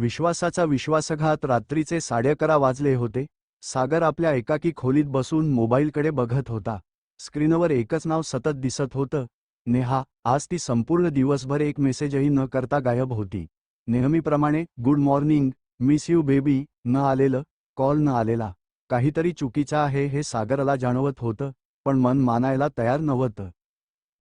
विश्वासाचा विश्वासघात रात्रीचे साडेअकरा वाजले होते. सागर आपल्या एकाकी खोलीत बसून मोबाईलकडे बघत होता. स्क्रीनवर एकच नाव सतत दिसत होतं. नेहा आज ती संपूर्ण दिवसभर एक मेसेजही न करता गायब होती. नेहमीप्रमाणे good morning miss you baby न आलेलं कॉल न आलेला. काहीतरी चुकीचं आहे हे सागरला जाणवत होतं पण मन मानायला तयार नव्हतं.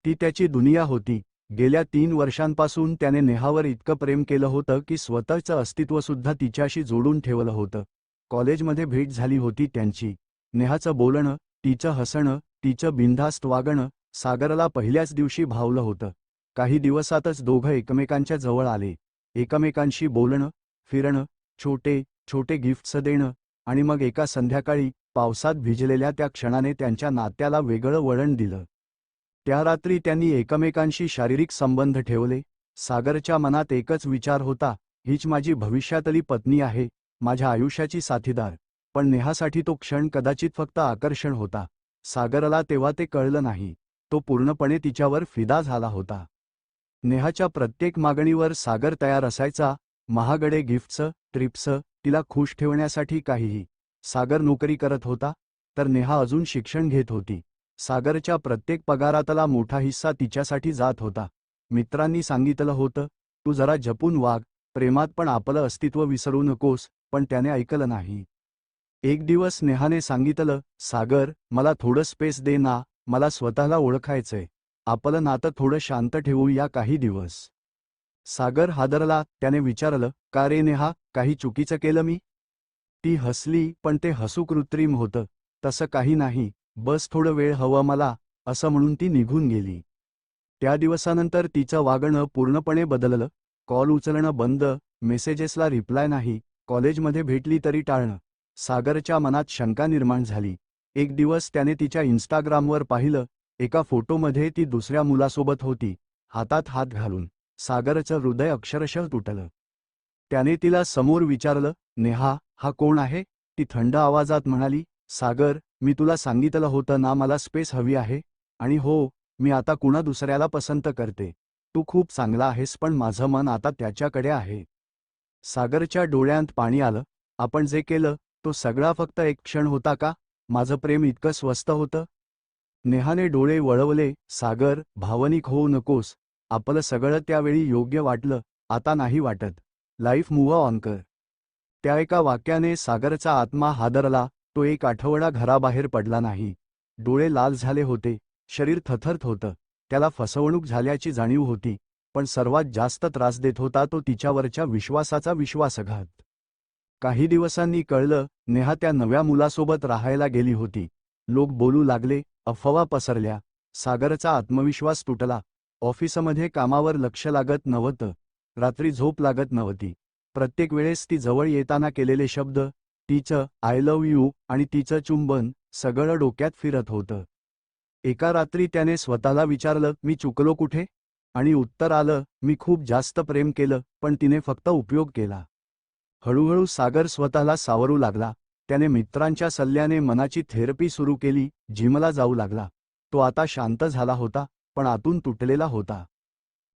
ती त्याची दुनिया होती. गेल्या तीन वर्षांपासून त्याने नेहावर इतकं प्रेम केलं होतं की स्वतःचं अस्तित्वसुद्धा तिच्याशी जोडून ठेवलं होतं. कॉलेजमध्ये भेट झाली होती त्यांची. नेहाचं बोलणं तिचं हसणं तिचं बिनधास्त वागणं सागरला पहिल्याच दिवशी भावलं होतं. काही दिवसातच दोघं एकमेकांच्या जवळ आले. एकमेकांशी बोलणं फिरणं छोटे छोटे गिफ्ट्स देणं आणि मग एका संध्याकाळी पावसात भिजलेल्या त्या क्षणाने त्यांच्या नात्याला वेगळं वळण दिलं. त्या रात्री त्यांनी एकमेकांशी शारीरिक संबंध ठेवले. सागरच्या मनात एकच विचार होता हीच माझी भविष्यातली पत्नी आहे माझ्या आयुष्याची साथीदार. पण नेहासाठी तो क्षण कदाचित फक्त आकर्षण होता. सागरला तेव्हा ते कळलं नाही. तो पूर्णपणे तिच्यावर फिदा झाला होता. नेहाच्या प्रत्येक मागणीवर सागर तयार असायचा. महागडे गिफ्टचं ट्रिप्स तिला खुश ठेवण्यासाठी काहीही. सागर नोकरी करत होता तर नेहा अजून शिक्षण घेत होती. सागरच्या प्रत्येक पगारातला मोठा हिस्सा तिच्यासाठी जात होता. मित्रांनी सांगितलं होतं तू जरा जपून वाग प्रेमात पण आपलं अस्तित्व विसरू नकोस पण त्याने ऐकलं नाही. एक दिवस नेहाने सांगितलं सागर मला थोडं स्पेस दे ना मला स्वतःला ओळखायचंय. आपलं नातं थोडं शांत ठेवू या काही दिवस. सागर हादरला त्याने विचारलं का रे नेहा काही चुकीचं केलं मी? ती हसली पण ते हसू कृत्रिम होतं तसं काही नाही. बस थोडं वेळ हवं मला असं म्हणून ती निघून गेली. त्या दिवसानंतर तिचं वागणं पूर्णपणे बदललं. कॉल उचलणं बंद मेसेजेसला रिप्लाय नाही कॉलेजमध्ये भेटली तरी टाळणं. सागरच्या मनात शंका निर्माण झाली. एक दिवस त्याने तिच्या इन्स्टाग्रामवर पाहिलं एका फोटोमध्ये ती दुसऱ्या मुलासोबत होती हातात हात घालून. सागरचं हृदय अक्षरशः तुटलं. त्याने तिला समोर विचारलं नेहा हा कोण आहे? ती थंड आवाजात म्हणाली सागर मी तुला सांगितलं होतं ना मला स्पेस हवी आहे? आणि हो मी आता कुणा दुसऱ्याला पसंत करते. तू खूप चांगला आहेस पण माझं मन आता त्याच्याकडे आहे. सागरच्या डोळ्यांत पाणी आलं. आपण जे केलं तो सगळा फक्त एक क्षण होता का? माझं प्रेम इतकं स्वस्त होतं? नेहाने डोळे वळवले. सागर भावनिक होऊ नकोस. आपलं सगळं त्यावेळी योग्य वाटलं. आता नाही वाटत. लाईफ मूव्ह ऑन कर. त्या एका वाक्याने सागरचा आत्मा हादरला. तो एक आठवडा घराबाहेर पडला नाही. डोळे लाल झाले होते. शरीर थथरत होतं. त्याला फसवणूक झाल्याची जाणीव होती. पण सर्वात जास्त त्रास देत होता तो तिच्यावरच्या विश्वासाचा विश्वासघात. काही दिवसांनी कळलं नेहा त्या नव्या मुलासोबत राहायला गेली होती. लोक बोलू लागले अफवा पसरल्या. सागरचा आत्मविश्वास तुटला. ऑफिसमध्ये कामावर लक्ष लागत नव्हतं. रात्री झोप लागत नव्हती. प्रत्येक वेळेस ती जवळ येताना केलेले शब्द तिचं आय लव्ह यू आणि तिचं चुंबन सगळं डोक्यात फिरत होतं. एका रात्री त्याने स्वतःला विचारलं मी चुकलो कुठे? आणि उत्तर आलं मी खूप जास्त प्रेम केलं पण तिने फक्त उपयोग केला. हळूहळू सागर स्वतःला सावरू लागला. त्याने मित्रांच्या सल्ल्याने मनाची थेरपी सुरू केली जिमला जाऊ लागला. तो आता शांत झाला होता पण आतून तुटलेला होता.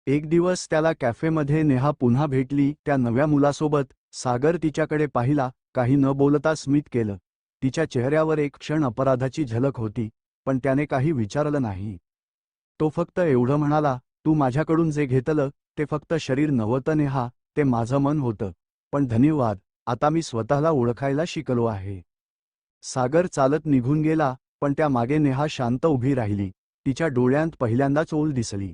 एक दिवस त्याला कॅफेमध्ये नेहा पुन्हा भेटली त्या नव्या मुलासोबत. सागर तिच्याकडे पाहिला काही न बोलता स्मित केलं. तिच्या चेहऱ्यावर एक क्षण अपराधाची झलक होती पण त्याने काही विचारलं नाही. तो फक्त एवढं म्हणाला तू माझ्याकडून जे घेतलं ते फक्त शरीर नव्हतं नेहा ते माझं मन होतं. पण धन्यवाद आता मी स्वतःला ओळखायला शिकलो आहे. सागर चालत निघून गेला पण त्या मागे नेहा शांत उभी राहिली. तिच्या डोळ्यांत पहिल्यांदाच ओल दिसली.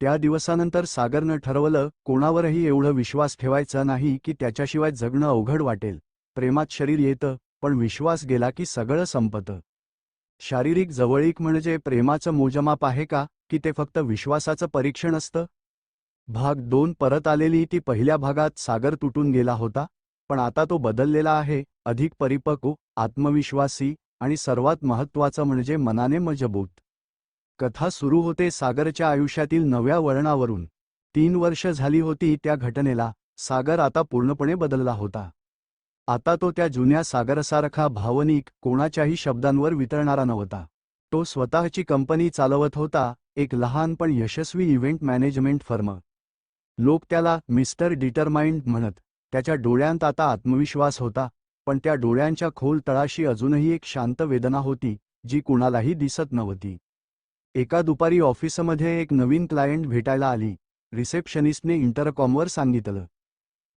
त्या दिवसानंतर सागरनं ठरवलं कोणावरही एवढं विश्वास ठेवायचा नाही की त्याच्याशिवाय जगणं अवघड वाटेल. प्रेमात शरीर येतं पण विश्वास गेला की सगळं संपतं. शारीरिक जवळीक म्हणजे प्रेमाचं मोजमाप आहे का की ते फक्त विश्वासाचं परीक्षण असतं? भाग दोन परत आलेली ती पहिल्या भागात सागर तुटून गेला होता पण आता तो बदललेला आहे अधिक परिपक्व आत्मविश्वासी आणि सर्वात महत्त्वाचं म्हणजे मनाने मजबूत. कथा सुरू होते सागरच्या आयुष्यातील नव्या वळणावरून. तीन वर्ष झाली होती त्या घटनेला सागर आता पूर्णपणे बदलला होता. आता तो त्या जुन्या सागरसारखा भावनिक कोणाच्याही शब्दांवर वितळणारा नव्हता. तो स्वतःची कंपनी चालवत होता एक लहान पण यशस्वी इव्हेंट मॅनेजमेंट फर्म. लोक त्याला मिस्टर डिटरमाइंड म्हणत त्याच्या डोळ्यांत आता आत्मविश्वास होता पण त्या डोळ्यांच्या खोल तळाशी अजूनही एक शांत वेदना होती जी कुणालाही दिसत नव्हती. एका दुपारी ऑफिसमध्ये एक नवीन क्लायंट भेटायला आली रिसेप्शनिस्टने इंटरकॉमवर सांगितलं.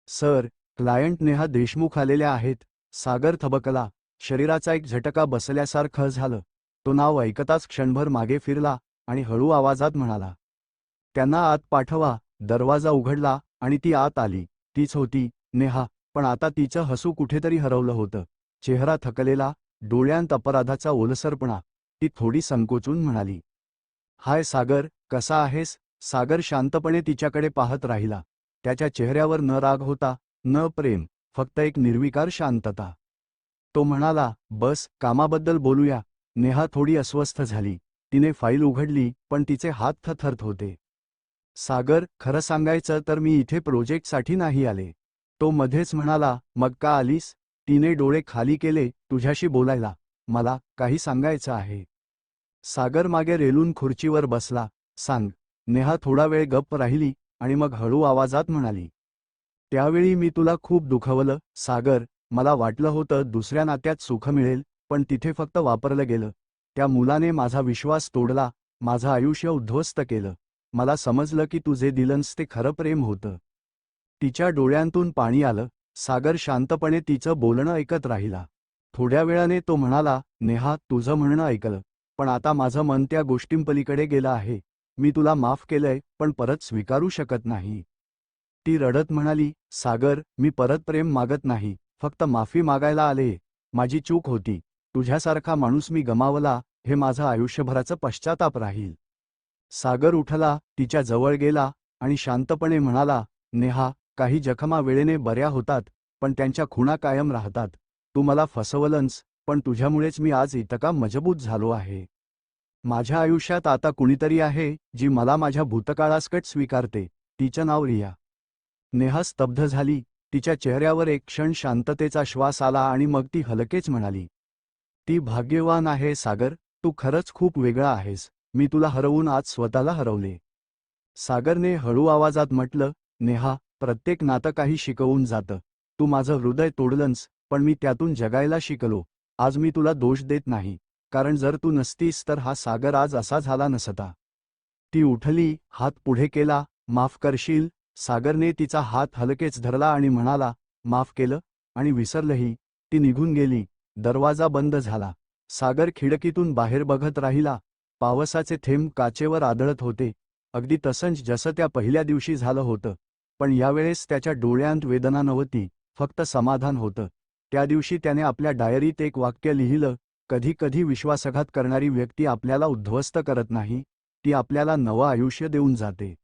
सर क्लायंट नेहा देशमुख आलेल्या आहेत. सागर थबकला. शरीराचा एक झटका बसल्यासारखं झालं. तो नाव ऐकताच क्षणभर मागे फिरला आणि हळू आवाजात म्हणाला त्यांना आत पाठवा. दरवाजा उघडला आणि ती आत आली. तीच होती नेहा. पण आता तिचं हसू कुठेतरी हरवलं होतं. चेहरा थकलेला डोळ्यांत अपराधाचा ओलसरपणा. ती थोडी संकोचून म्हणाली हाय सागर कसा आहेस? सागर शांतपणे तिच्याकडे पाहत राहिला. त्याच्या चेहऱ्यावर न राग होता न प्रेम फक्त एक निर्विकार शांतता. तो म्हणाला बस कामाबद्दल बोलूया. नेहा थोडी अस्वस्थ झाली. तिने फाईल उघडली पण तिचे हात थथरत होते. सागर खरं सांगायचं तर मी इथे प्रोजेक्टसाठी नाही आले. तो मध्येच म्हणाला मग का आलीस? तिने डोळे खाली केले तुझ्याशी बोलायला. मला काही सांगायचं आहे. सागर मागे रेलून खुर्चीवर बसला. सांग. नेहा थोडा वेळ गप्प राहिली आणि मग हळू आवाजात म्हणाली त्यावेळी मी तुला खूप दुखावलं सागर. मला वाटलं होतं दुसऱ्या नात्यात सुख मिळेल पण तिथे फक्त वापरलं गेलं. त्या मुलाने माझा विश्वास तोडला माझं आयुष्य उद्ध्वस्त केलं. मला समजलं की तुझे दिलन्स ते खरं प्रेम होतं. तिच्या डोळ्यांतून पाणी आलं. सागर शांतपणे तिचं बोलणं ऐकत राहिला. थोड्या वेळाने तो म्हणाला नेहा तुझं म्हणणं ऐकलं पण आता माझं मन त्या गोष्टींपलीकडे गेलं आहे. मी तुला माफ केलंय पण परत स्वीकारू शकत नाही. ती रडत म्हणाली सागर मी परत प्रेम मागत नाही फक्त माफी मागायला आले माझी चूक होती. तुझ्यासारखा माणूस मी गमावला हे माझं आयुष्यभराचं पश्चाताप राहील. सागर उठला तिच्या जवळ गेला आणि शांतपणे म्हणाला नेहा काही जखमा वेळेने बऱ्या होतात पण त्यांच्या खुणा कायम राहतात. तू मला फसवलंस पण तुझ्यामुळेच मी आज इतका मजबूत झालो आहे. माझ्या आयुष्यात आता कुणीतरी आहे जी मला माझ्या भूतकाळासकट स्वीकारते. तिचं नाव रिया. नेहा स्तब्ध झाली. तिच्या चेहऱ्यावर एक क्षण शांततेचा श्वास आला आणि मग ती हलकेच म्हणाली ती भाग्यवान आहे सागर. तू खरंच खूप वेगळा आहेस. मी तुला हरवून आज स्वतःला हरवले. सागरने हळू आवाजात म्हटलं नेहा प्रत्येक नातं काही शिकवून जातं. तू माझं हृदय तोडलंस पण मी त्यातून जगायला शिकलो. आज मी तुला दोष देत नाही. कारण जर तू नसतीस तर हा सागर आज असा झाला नसता. ती उठली हात पुढे केला माफ करशील? सागरने तिचा हात हलकेच धरला आणि म्हणाला माफ केलं आणि विसरलंही. ती निघून गेली. दरवाजा बंद झाला. सागर खिडकीतून बाहेर बघत राहिला. पावसाचे थेंब काचेवर आदळत होते. अगदी तसंच जसं त्या पहिल्या दिवशी झालं होतं. पण यावेळेस त्याच्या डोळ्यांत वेदना नव्हती. फक्त समाधान होतं. त्या दिवशी त्याने आपल्या डायरीत एक वाक्य लिहिलं कधी कधी विश्वासघात करणारी व्यक्ती आपल्याला उद्ध्वस्त करत नाही. ती आपल्याला नवं आयुष्य देऊन जाते.